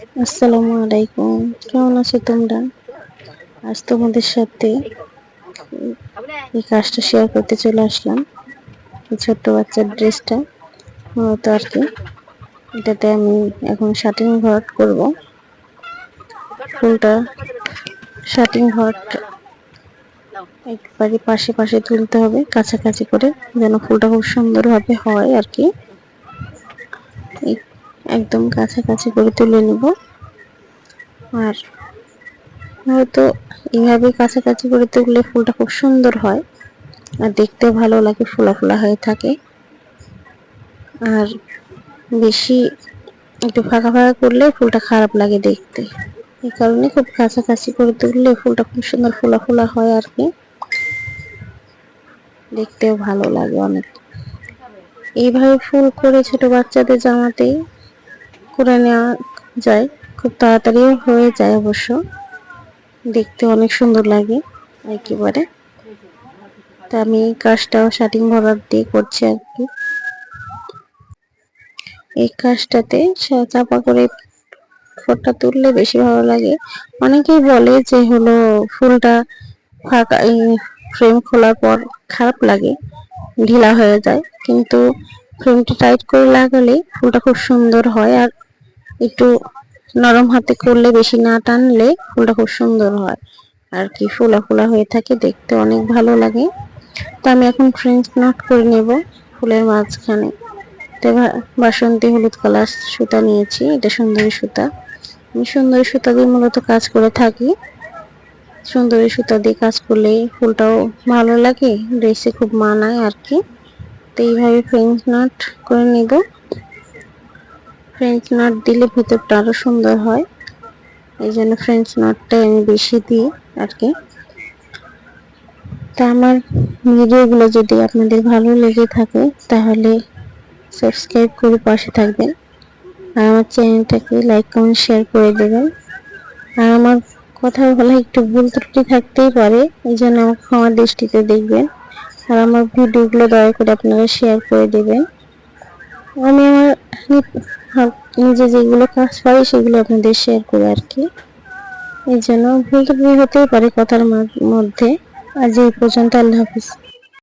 আসসালামু আলাইকুম। কেমন আছো তোমরা? আজ তোমাদের সাথে এই কাজটা শেয়ার করতে চলে আসলাম। এই ছোট্ট বাচ্চার ড্রেসটা। মূলত আর কি, এটাতে আমি এখন শাটিং ভরাট করব। ফুলটা শাটিং ভরাট একবারে পাশে পাশে তুলতে হবে, কাছাকাছি করে, যেন ফুলটা খুব সুন্দরভাবে হয় আর কি। একদম কাছাকাছি করে তুলে নেব। আর হয়তো এইভাবে কাছাকাছি করে তুললে ফুলটা খুব সুন্দর হয় আর দেখতে ভালো লাগে, ফোলা ফোলা হয়ে থাকে। আর বেশি একটু ফাঁকা ফাঁকা করলে ফুলটা খারাপ লাগে দেখতে। এই কারণে খুব কাছাকাছি করে তুললে ফুলটা খুব সুন্দর ফোলা ফোলা হয় আর কি। দেখতেও ভালো লাগে অনেক। এইভাবে ফুল করে ছোট বাচ্চাদের জামাতেই করে নেওয়া যায়, খুব তাড়াতাড়ি হয়ে যায় অবশ্য। দেখতে অনেক সুন্দর লাগে, একেবারে। তা আমি কাজটাও শাটিং ভরার দিয়ে করছি আর কি। এই কাজটাতে চাপা করে ফোটা তুললে বেশি ভালো লাগে। অনেকেই বলে যে হলো ফুলটা ফাঁকা ফ্রেম খোলার পর খারাপ লাগে, ঢিলা হয়ে যায়। কিন্তু ফ্রেমটা টাইট করে লাগালে ফুলটা খুব সুন্দর হয় আর একটু নরম হাতে করলে বেশি না টানলে ফুলটা খুব সুন্দর হয়। আর কি ফোলা ফোলা হয়ে থাকে, দেখতে অনেক ভালো লাগে। তো আমি এখন ফ্রেঞ্চ নট করে নেব ফুলের মাঝখানে। তো বাসন্তী হলুদ কালার সুতা নিয়েছি, এটা সুন্দরী সুতা। আমি সুন্দরী সুতা দিয়ে মূলত কাজ করে থাকি। সুন্দরী সুতা দিয়ে কাজ করলে ফুলটাও ভালো লাগে ড্রেসে খুব মানায় আর কি। তো এইভাবে ফ্রেঞ্চ নট করে নেব। ফ্রেঞ্চ নট দিলে ভেতরটা আরও সুন্দর হয়। এই জন্য ফ্রেঞ্চ নটটা আমি বেশি দিই আর কি তা আমার ভিডিওগুলো যদি আপনাদের ভালো লেগে থাকে, তাহলে সাবস্ক্রাইব করে পাশে থাকবেন। আর আমার চ্যানেলটাকে লাইক কমেন্ট শেয়ার করে দেবেন। আর আমার কথা বলা একটু ভুল ত্রুটি থাকতেই পারে, এই জন্য আমার ক্ষমা দৃষ্টিতে দেখবেন। আর আমার ভিডিওগুলো দয়া করে আপনারা শেয়ার করে দেবেন। আমি আমার নিজে যেগুলো কাজ পারি সেগুলো আপনাদের শেয়ার করি আর কি। এই জন্য ভুল ত্রুটি হতেই পারে কথার মধ্যে। আজ এই পর্যন্ত, আল্লাহ হাফিজ।